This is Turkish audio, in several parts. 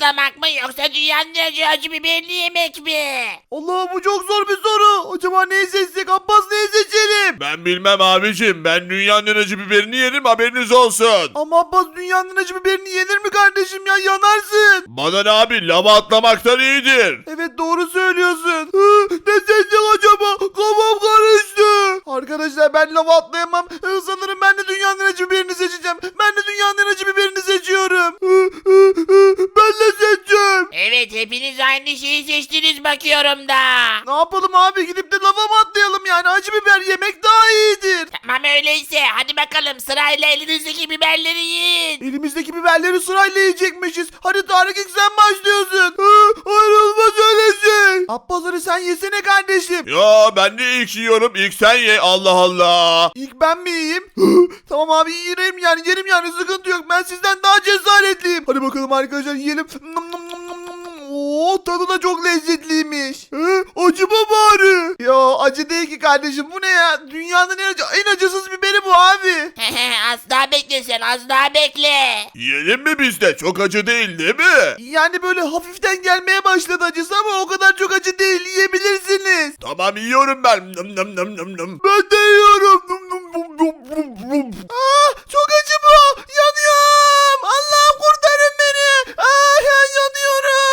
atlamak mı yoksa dünyanın en acı acı biberini yemek mi? Allah bu çok zor bir soru. Acaba neyi seçsek? Abbas neyi seçelim? Ben bilmem abicim. Ben dünyanın en acı biberini yerim haberiniz olsun. Ama Abbas dünyanın acı biberini yenir mi kardeşim ya? Yanarsın. Bana ne abi lava atlamaktan iyidir. Evet doğru söylüyorsun. Hı, ne seçsek acaba? Kafam karıştı. Arkadaşlar ben lava atlayamam. Hı, Sanırım ben de dünyanın acı biberini seçeceğim. Ben de dünyanın acı biberini seçiyorum. Aynı şeyi seçtiniz bakıyorum da. Ne yapalım abi gidip de lava mı atlayalım yani acı biber yemek daha iyidir. Tamam öyleyse hadi bakalım sırayla elinizdeki biberleri yiyin. Elimizdeki biberleri sırayla yiyecekmişiz. Hadi Tarık ilk sen başlıyorsun. Hı, hayır olmaz öyle şey. Abbas hadi sen yesene kardeşim. Ya ben de ilk yiyorum. İlk sen ye Allah Allah. İlk ben mi yiyeyim? tamam abi yerim yani yerim yani sıkıntı yok. Ben sizden daha cesaretliyim. Hadi bakalım arkadaşlar yiyelim. Nım nım nım nım nım nım. Oo tadı da çok lezzetliymiş. Hı, acı mı bari? Ya acı değil ki kardeşim bu ne ya? Dünyanın en, acı, en acısız biberi bu abi. az daha bekle sen az daha bekle. Yiyelim mi biz de? Çok acı değil değil mi? Yani böyle hafiften gelmeye başladı acısı ama o kadar çok acı değil yiyebilirsiniz. Tamam yiyorum ben. Nım nım nım nım nım. Ben de yiyorum. Num num num num num num. Aa, çok acı bu. Yanıyorum. Allah'ım kurtarın beni. Aa, ya yanıyorum.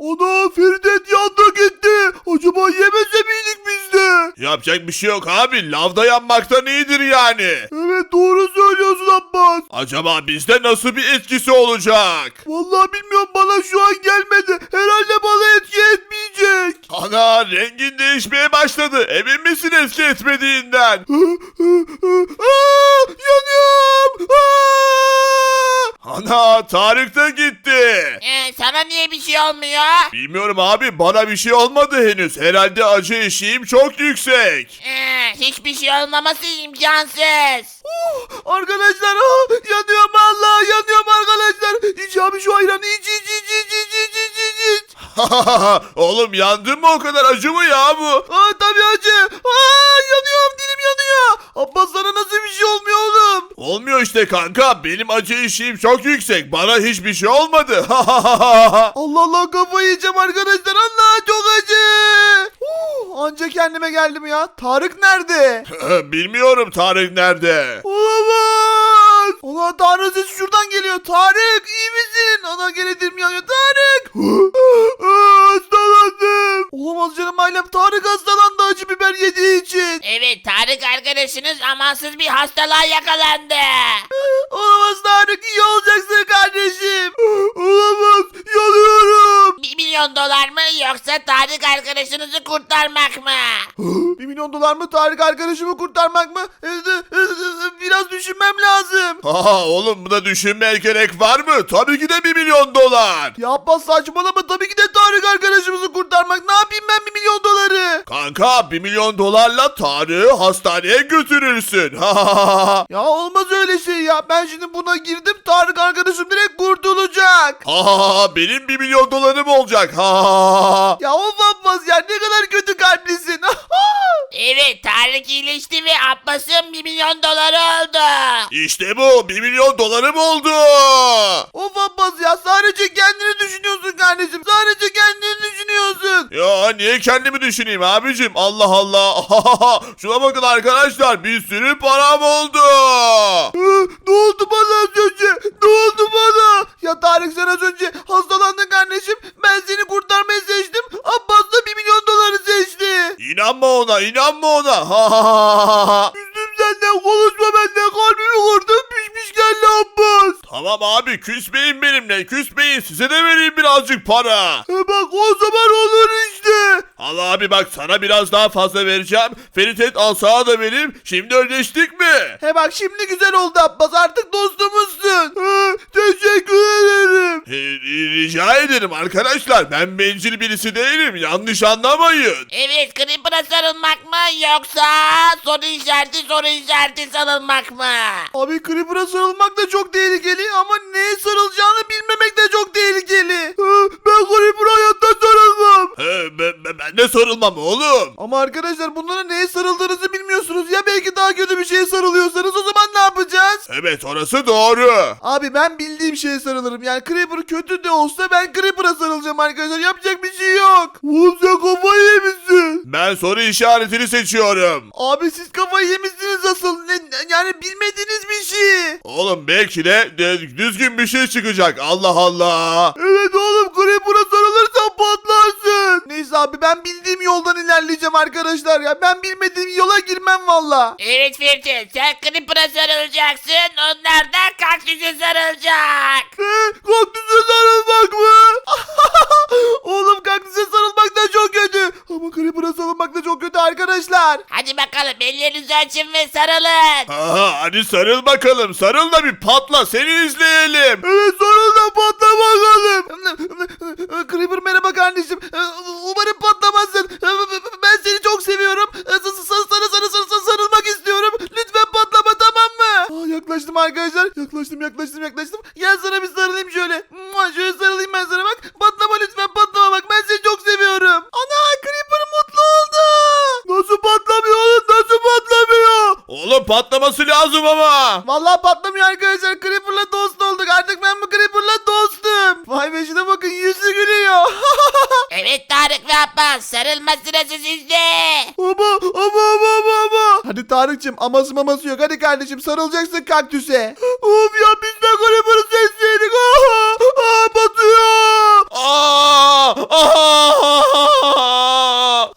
Ana Feridet yandı gitti. Acaba yemese miydik biz de? Yapacak bir şey yok abi. Lavda yanmaktan iyidir yani. Evet doğru söylüyorsun Abbas. Acaba bizde nasıl bir etkisi olacak? Vallahi bilmiyorum bana şu an gelmedi. Herhalde bana etki etmeyecek. Ana rengin değişmeye başladı. Emin misin etki etmediğinden? Aa, yanıyorum. Aa! Ana Tarık da gitti. Ee, sana niye bir şey olmuyor? Bilmiyorum abi bana bir şey olmadı henüz. Herhalde acı eşiğim çok yüksek. Ee, hiçbir şey olmaması imkansız. Oh, arkadaşlar oh, yanıyorum Allah yanıyorum arkadaşlar. İç abi şu ayranı iç iç iç iç iç iç iç. Oğlum yandın mı o kadar acı mı ya bu? Aa tabii acı. Aa yanıyorum dilim yanıyor. Abbas sana nasıl bir şey olmuyor oğlum? Olmuyor işte kanka. Benim acı eşiğim çok yüksek. Bana hiçbir şey olmadı. Allah Allah kafayı yiyeceğim arkadaşlar. Allah çok acı. Uh, anca kendime geldim ya. Tarık nerede? Bilmiyorum Tarık nerede. Olamaz. Ulan Tarık sesi şuradan geliyor. Tarık iyi misin? Ana gene dilim yanıyor. Tarık. Hastalandım. Olamaz canım ailem. Tarık hastalandı acı biber yediği için. Evet Tarık arkadaşınız amansız bir hastalığa yakalandı. Olamaz Tarık iyi olacaksın kardeşim. Olamaz yanıyorum. 1 milyon dolar mı yoksa Tarık arkadaşınızı kurtarmak mı? 1 milyon dolar mı Tarık arkadaşımı kurtarmak mı? Ee, e, e, Biraz düşünmem lazım. Ha oğlum buna düşünmeye gerek var mı? Tabii ki de 1 milyon dolar. Ya Abbas saçmalama tabii ki de Tarık arkadaşımızı kurtarmak. Ne yapayım ben 1 milyon doları? Kanka 1 milyon dolarla Tarık'ı hastaneye götürürsün. Ya olmaz öyle şey ya. Ben şimdi buna girdim Tarık arkadaşım direkt kurtulacak. Ha benim 1 milyon dolarım olacak. Ha Ya of Abbas ya ne kadar kötü kalplisin. Evet Tarık iyileşti ve Abbas'ın 1 milyon doları oldu. İşte bu 1 milyon dolarım oldu. of Abbas ya sadece kendini düşünüyorsun Ya niye kendimi düşüneyim abicim? Allah Allah. Şuna bakın arkadaşlar bir sürü param oldu. Ne oldu bana az önce? Ne oldu bana? Ya Tarık sen az önce hastalandın kardeşim. Ben seni kurtarmayı seçtim. Abbas da 1 milyon doları seçti. İnanma ona inanma ona. Üzdüm senden konuşma benden kalbimi kırdın pişmiş geldi Abbas. tamam abi küsmeyin benimle küsmeyin size de vereyim birazcık para. E bak o zaman olur işte. Al abi bak sana biraz daha fazla vereceğim. Ferit et al sana da vereyim. Şimdi ödeştik mi? He bak şimdi güzel oldu Abbas artık dostumuzsun. Teşekkür ederim. E, rica ederim arkadaşlar ben bencil birisi değilim yanlış anlamayın. Evet Creeper'a sarılmak mı yoksa soru işareti soru işareti sarılmak mı? Abi Creeper'a sarılmak da çok tehlikeli ama neye sarılacağını bilmemek de çok tehlikeli. Ben Creeper'a hayatta sarılmam. He, ben, ben, ben de sarılmam oğlum. Ama arkadaşlar bunlara neye sarıldığınızı bilmiyorsunuz. Ya belki daha kötü bir şeye sarılıyorsanız o zaman ne yapacağız? Evet orası doğru. Abi ben bildiğim şeye sarılırım. Yani Creeper kötü de olsa ben Creeper'a sarılacağım arkadaşlar. Yapacak bir şey yok. Oğlum sen kafayı yemişsin. Ben soru işaretini seçiyorum. Abi siz kafayı yemişsiniz asıl. Ne, yani bilmediğiniz bir şey. Oğlum belki de, de düzgün bir şey çıkacak. Allah Allah. Evet oğlum Creeper'a sarılırsan patlarsın. Neyse abi ben bildiğim yoldan ilerleyeceğim arkadaşlar ya. Ben bilmediğim yola girmem valla. Evet Firtin sen Creeper'a sarılacaksın. Onlar da kaktüse sarılacak. Ne? Kaktüse sarılmak mı? oğlum kaktüse sarılmak da çok kötü. Ama Creeper'a sarılmak da çok kötü arkadaşlar. Hadi bakalım ellerinizi açın ve sarılın. Aha, hadi sarıl bakalım. Sarıl da bir patla. Seni izleyelim. Evet sonra da patla bakalım. Creeper merhaba kardeşim. Yaklaştım yaklaştım yaklaştım. Gel sana bir sarılayım şöyle. Mua, Şöyle sarılayım ben sana bak. Patlama lütfen patlama bak. Ben seni çok seviyorum. Ana Creeper mutlu oldu. Nasıl patlamıyor oğlum? Nasıl patlamıyor? Oğlum patlaması lazım ama. Vallahi patlamıyor arkadaşlar. Creeper'la dost olduk. Artık ben bu Creeper'la dostum. Vay be şuna bakın yüzü gülüyor. Evet Tarık ve Abbas sarılma sırası sizde. ama ama Tarık'cığım aması maması yok. Hadi kardeşim sarılacaksın kaktüse. of ya biz de Creeper'ı seçseydik. Aa, aa, batıyor. Aa! Aa!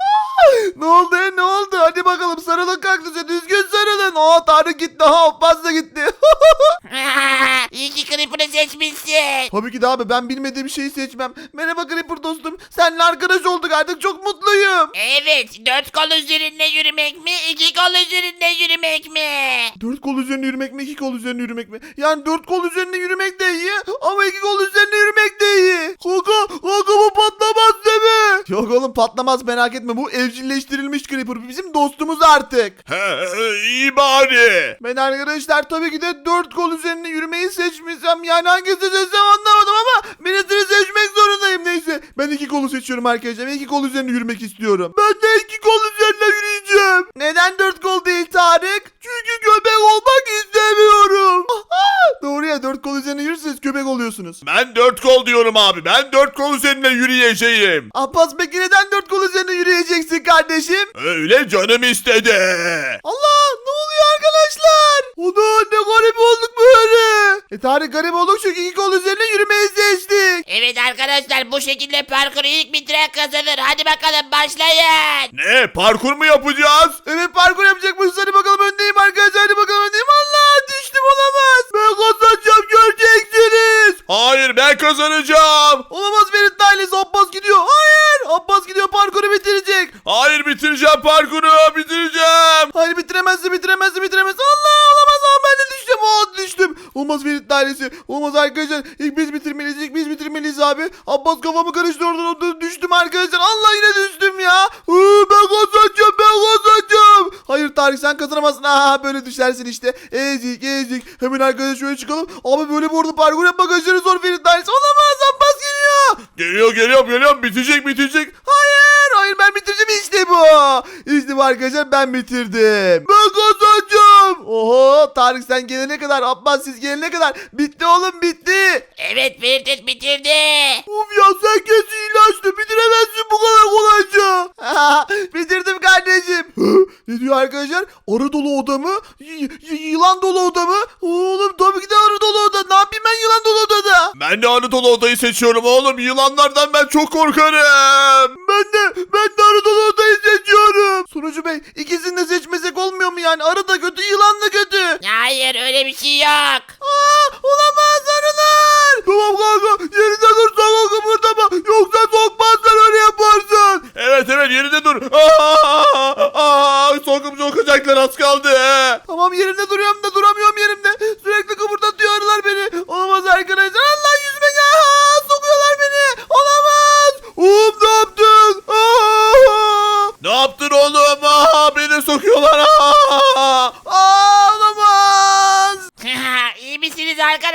Ne oldu ne oldu? Hadi bakalım sarılın kaktüse. Düzgün sarılın. Aa Tarık gitti. Ha Abbas da gitti. İyi ki Creeper'ı seçmişsin. Tabii ki de abi ben bilmediğim şeyi seçmem. Merhaba Creeper dostum. Seninle arkadaş olduk artık çok mutluyum. Evet dört kol üzerinde yürümek mi iki kol üzerinde yürümek mi? Dört kol üzerinde yürümek mi iki kol üzerinde yürümek mi? Yani dört kol üzerinde yürümek de iyi ama iki kol üzerinde yürümek de iyi. Kanka, kanka bu patlamaz değil mi? Yok oğlum patlamaz merak etme bu evcilleştirilmiş Creeper bizim dostumuz artık. He, iyi bari. Ben arkadaşlar tabii ki de dört kol üzerinde yürümeyi seçmişsem yani hangisini seçsem anlamadım ama birisini seçmek zorundayım neyse. Ben iki kolu seçiyorum arkadaşlar ben iki kol üzerinde yürümek istiyorum. Ben de iki kol üzerinde yürüyeceğim. Neden dört kol değil Tarık? Çünkü göbek olmak istemiyorum. Doğru ya dört kol üzerinde yürürseniz köpek oluyorsunuz. Ben dört kol diyorum abi. Ben dört kol üzerinde yürüyeceğim. Abbas peki neden dört kol üzerinde yürüyeceksin kardeşim? Öyle canım istedi. Allah ne oluyor arkadaşlar? Ana ne garip olduk böyle. E Tarık garip olduk çünkü iki kol üzerine yürümeyi seçtik. Evet arkadaşlar bu şekilde parkuru ilk bitiren kazanır. Hadi bakalım başlayın. Ne? Parkur mu yapacağız? Evet parkur yapacakmışız hadi bakalım öndeyim arkadaşlar hadi bakalım öndeyim. Allah düştüm olamaz. Ben kazanacağım göreceksiniz. Hayır ben kazanacağım. Olamaz Ferit ailesi Abbas gidiyor. Hayır Abbas gidiyor parkuru bitirecek. Hayır bitireceğim parkuru Ailesi. Olmaz arkadaşlar. İlk biz bitirmeliyiz. ilk biz bitirmeliyiz abi. Abbas kafamı karıştırdı. Düştüm arkadaşlar. Allah yine düştüm ya. Hı, ben kazanacağım ben kazanacağım. Hayır Tarık sen kazanamazsın. Aha böyle düşersin işte. Ezik ezik. Hemen arkadaşlar şöyle çıkalım. Abi böyle bu arada parkur yapmak aşırı zor Ferit ailesi. Olamaz Abbas geliyor. Geliyor geliyorum geliyorum bitecek bitecek. Hayır hayır ben bitireceğim işte bu. İşte bu arkadaşlar ben bitirdim. Ben kazanacağım. Oho Tarık sen gelene kadar Abbas siz gelene kadar bitti oğlum bitti. Evet Ferit bitirdi. Of ya sen kesin ilaçtı bitiremezsin bu kadar kolayca. Bitirdim kardeşim. ne diyor arkadaşlar? Arı dolu oda mı? Y- y- yılan dolu oda mı? Oğlum Ben de anı dolu odayı seçiyorum oğlum. Yılanlardan ben çok korkarım. Ben de ben de arı dolu odayı seçiyorum. Sunucu bey ikisini de seçmesek olmuyor mu yani? Arı da kötü yılan da kötü. Hayır öyle bir şey yok. Aa, olamaz arılar. Tamam kanka yerinde dur sakın kıpırdama. Yoksa sokmazlar öyle yaparsan. Evet evet yerinde dur. Aa, aa, sokup sokacaklar az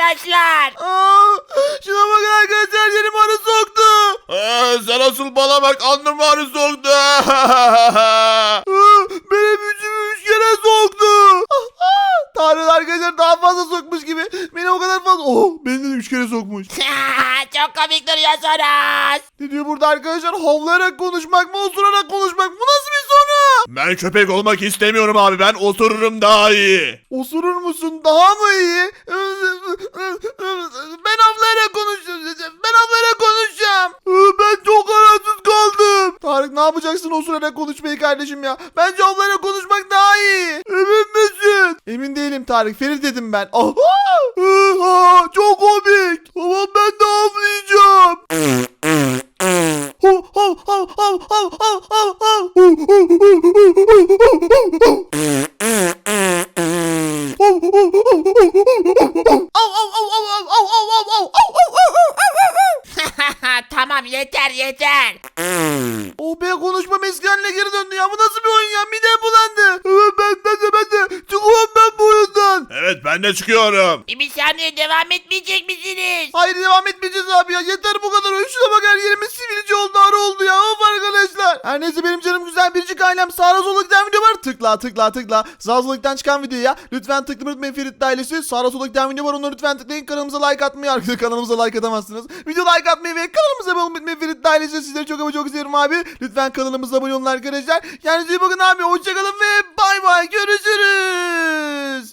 arkadaşlar. Aa, şuna bak arkadaşlar yeni arı soktu. Ee, sen asıl bana bak alnım arı soktu. Ee, Benim yüzümü üç kere soktu. Tanrı arkadaşlar daha fazla sokmuş gibi. Beni o kadar fazla... Oh beni de üç kere sokmuş. Çok komik duruyorsunuz. Ne diyor burada arkadaşlar? Havlayarak konuşmak mı, osurarak konuşmak mı? Bu nasıl bir soru? Ben köpek olmak istemiyorum abi. Ben otururum daha iyi. Osurur musun? Daha mı iyi? Ben havlayarak konuşacağım. Ben havlayarak konuşacağım. Ben çok kararsız kaldım. Tarık ne yapacaksın osurarak konuşmayı kardeşim ya? Bence havlayarak konuşmak daha iyi. Emin misin? Emin değilim Tarık. Ferit dedim ben. Aha! Çok komik. Tamam ben de havlayacağım. Hav hav hav hav hav hav. Av av av av av av av av av av av av tamam yeter yeter. Oh be konuşma meskenle geri döndü ya. Bu nasıl bir oyun ya? Midem bulandı. Evet ben, ben de ben de. Çıkıyorum ben bu oyundan. Evet ben de çıkıyorum. Bir saniye devam etmeyecek misiniz? Hayır devam etmeyeceğiz abi ya. Yeter bu kadar oyun. Şuna bak her yerimiz sivilce oldu. Her neyse benim canım güzel biricik ailem. Sağra sola giden video var. Tıkla tıkla tıkla. Sağ sola çıkan videoya. Lütfen tıklamayı unutmayın Ferit ailesi. Sağra sola giden video var. Onları lütfen tıklayın. Kanalımıza like atmayı. Arkadaşlar kanalımıza like atamazsınız. Video like atmayı ve kanalımıza abone olmayı Ferit ailesi. Sizleri çok ama çok seviyorum abi. Lütfen kanalımıza abone olun arkadaşlar. Kendinize iyi bakın abi. Hoşçakalın ve bay bay. Görüşürüz.